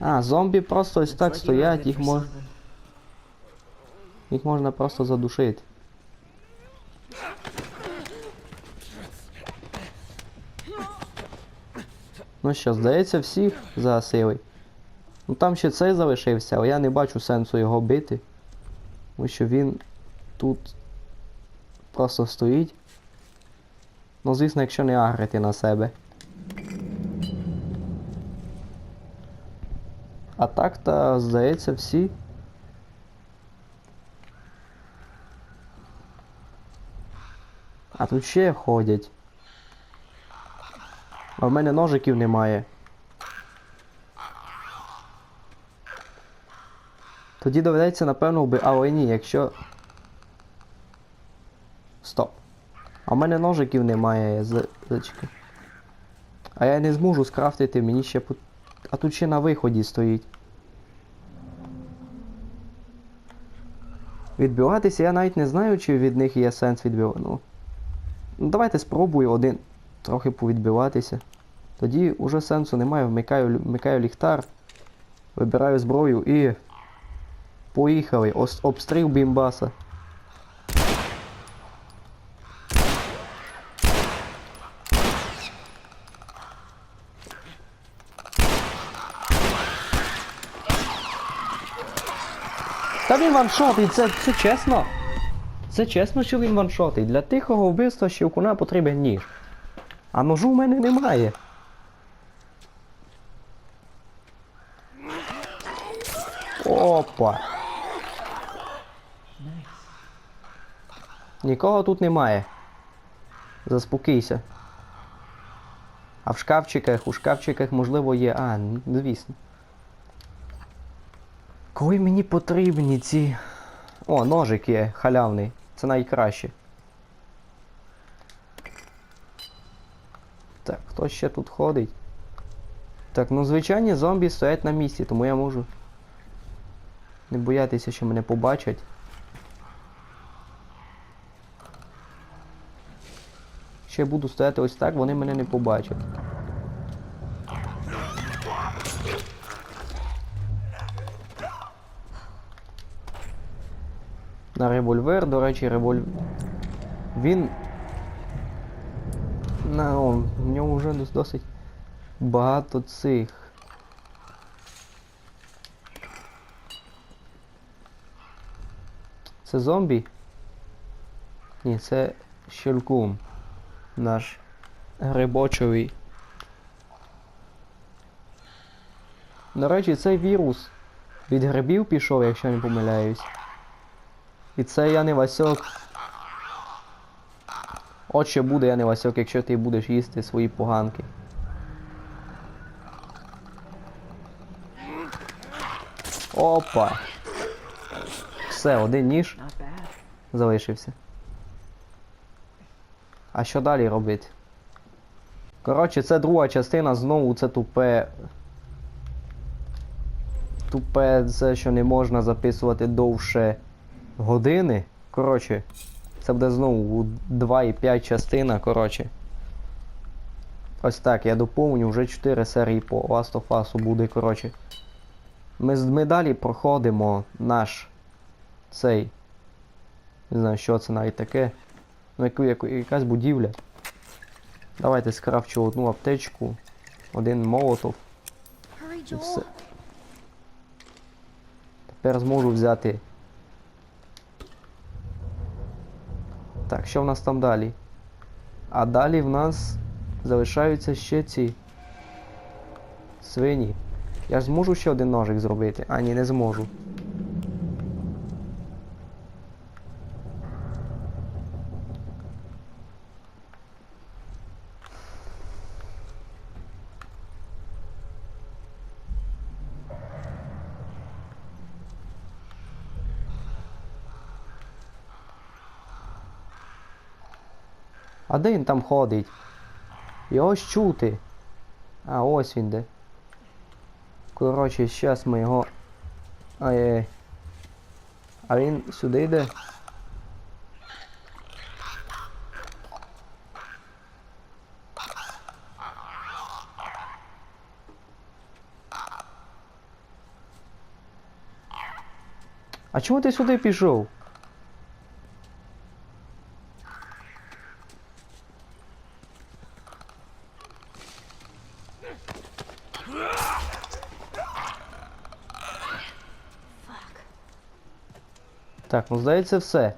А, зомбі просто ось так стоять, їх мож... їх можна просто задушити. Ну що, здається, всіх загасили. Ну там ще цей залишився, але я не бачу сенсу його бити. Тому що він тут просто стоїть. Ну, звісно, якщо не агрити на себе. А так то, здається, всі. А тут ще ходять. А в мене ножиків немає. Тоді доведеться, напевно, вби... Але ні, якщо. Стоп. А в мене ножиків немає, з- зачекай. А я не зможу скрафтити, мені ще пот- А тут ще на виході стоїть. Відбиватися я навіть не знаю, чи від них є сенс відбивати. Ну, ну давайте спробую один трохи повідбиватися. Тоді уже сенсу немає, вмикаю, вмикаю ліхтар, вибираю зброю і. Поїхали. Ос- обстріл бімбаса. Та він ваншотий, це, це чесно. Це чесно, що він ваншотий. Для тихого вбивства щелкуна потрібен ніж. А ножу в мене немає. Опа. Нікого тут немає. Заспокійся. А в шкафчиках, у шкафчиках, можливо, є. А, звісно. Коли мені потрібні ці. О, ножик є халявний. Це найкраще. Так, хто ще тут ходить? Так, ну звичайні зомбі стоять на місці, тому я можу не боятися, що мене побачать. Ще буду стояти ось так, вони мене не побачать. На револьвер, до речі, револьвер. Він. На, о, в нього вже дос- досить багато цих. Це зомбі? Ні, це щелкун. Наш грибочовий. До речі, цей вірус від грибів пішов, якщо не помиляюсь. І це я не Васьок. От буде, я не Васьок, якщо ти будеш їсти свої поганки. Опа. Все, один ніж залишився. А що далі робити? Коротше, це друга частина, знову це тупе. Тупе це, що не можна записувати довше години. Коротше, це буде знову 2,5 частина, коротше. Ось так, я доповню, вже 4 серії по Last of Us буде, коротше. Ми, ми далі проходимо наш цей. Не знаю, що це навіть таке. Ну, яку, яку, якась будівля. Давайте скрафчу одну аптечку, один молотов і все. Тепер зможу взяти. Що в нас там далі? А далі в нас залишаються ще ці свині. Я ж зможу ще один ножик зробити? А, ні, не зможу. А де він там ходить? Його ж чути. А, ось він де. Коротше, зараз ми його... Ай-яй. Е, а він сюди йде? А чому ти сюди пішов? Так, ну здається все.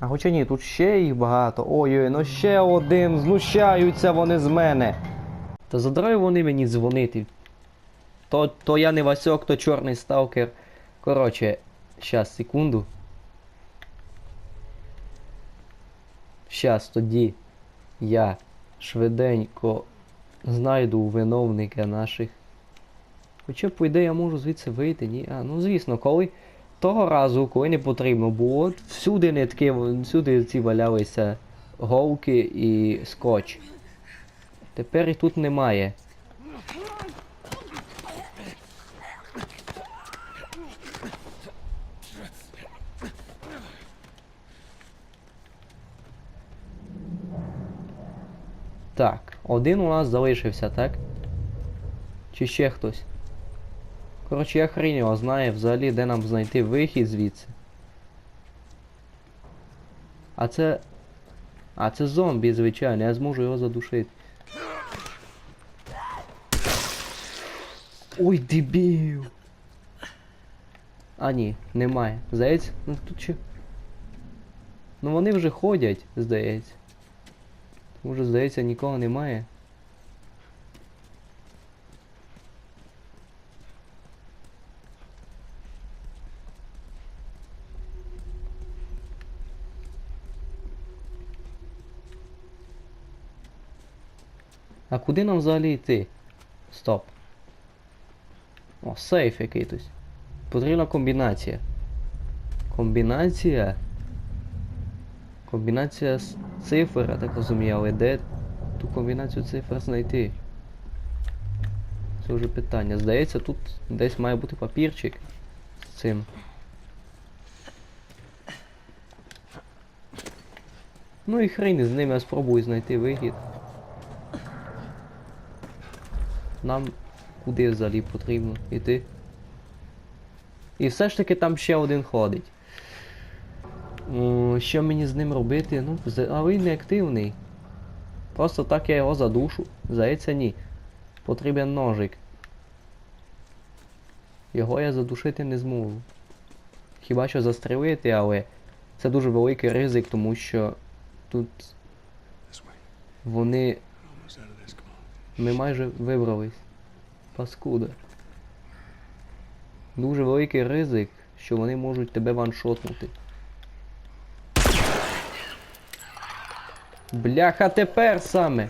А хоча ні, тут ще їх багато. Ой-ой, ну ще один, знущаються вони з мене. Та задраю вони мені дзвонити. То, то я не Васьок, то чорний сталкер. Коротше, щас, секунду. Щас тоді я швиденько знайду виновника наших. Хоча, по ідеї, я можу звідси вийти, ні. А, ну звісно, коли того разу, коли не потрібно було, всюди нитки, всюди ці валялися голки і скотч. Тепер їх тут немає. Так, один у нас залишився, так? Чи ще хтось? Коротше, я хрень його знає взагалі, де нам знайти вихід звідси. А це. А це зомбі, звичайно, я зможу його задушити. Ой, дебіл! А ні, немає. Здається, ну тут ще. Ну вони вже ходять, здається. Може, здається, нікого немає. А куди нам взагалі йти? Стоп. О, сейф якийсь. Потрібна комбінація. Комбінація. Комбінація з цифр, я так розумію, але де ту комбінацію цифр знайти? Це вже питання. Здається, тут десь має бути папірчик з цим. Ну і хрень з ним я спробую знайти вихід. Нам куди взагалі потрібно йти? І все ж таки там ще один ходить. О, що мені з ним робити? Ну, а він не активний. Просто так я його задушу. Здається, ні. Потрібен ножик. Його я задушити не зможу. Хіба що застрелити, але це дуже великий ризик, тому що тут вони. Ми майже вибрались. Паскуда. Дуже великий ризик, що вони можуть тебе ваншотнути. Бляха тепер саме.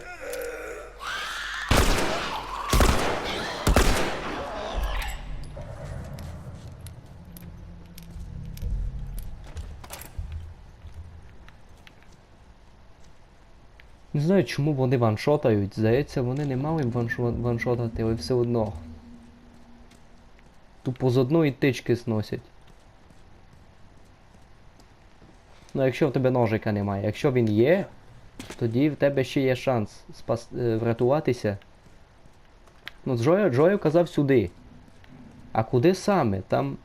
Не знаю, чому вони ваншотають. Здається, вони не мали ваншотати, але все одно. Тупо з одної тички сносять. Ну, якщо в тебе ножика немає. Якщо він є, тоді в тебе ще є шанс спас... е, врятуватися. Ну, Джою, Джою казав сюди. А куди саме? Там.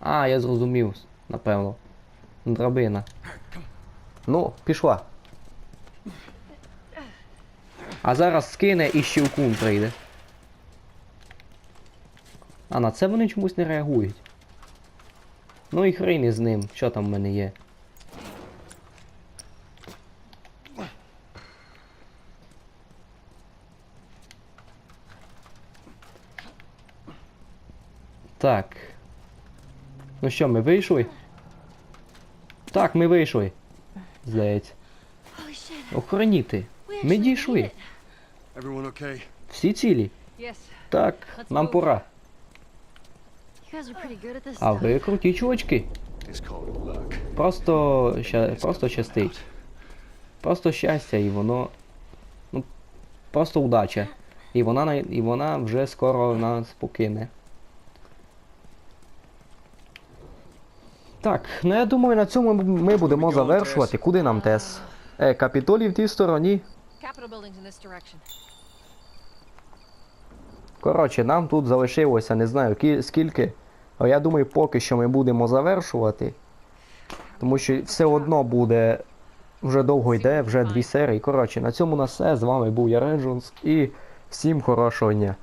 А, я зрозумів, напевно. Драбина. Ну, пішла. А зараз скине і щілкун прийде. А на це вони чомусь не реагують. Ну і хрін із ним, що там в мене є. Так. Ну що, ми вийшли? Так, ми вийшли. Здається. Охороніти. Ми дійшли. Всі цілі? Так, нам пора. А ви круті чувачки. Просто, ща, просто щастить. Просто щастя, і воно. Ну, просто удача. І вона, і вона вже скоро нас покине. Так, ну я думаю, на цьому ми будемо завершувати. Куди нам тес? Е, капітолій в тій стороні. Capitol buildings in this direction. Коротше, нам тут залишилося не знаю скільки. Але я думаю, поки що ми будемо завершувати. Тому що все одно буде. Вже довго йде, вже дві серії. Коротше, на цьому на все. З вами був я Реджонс і всім хорошого дня.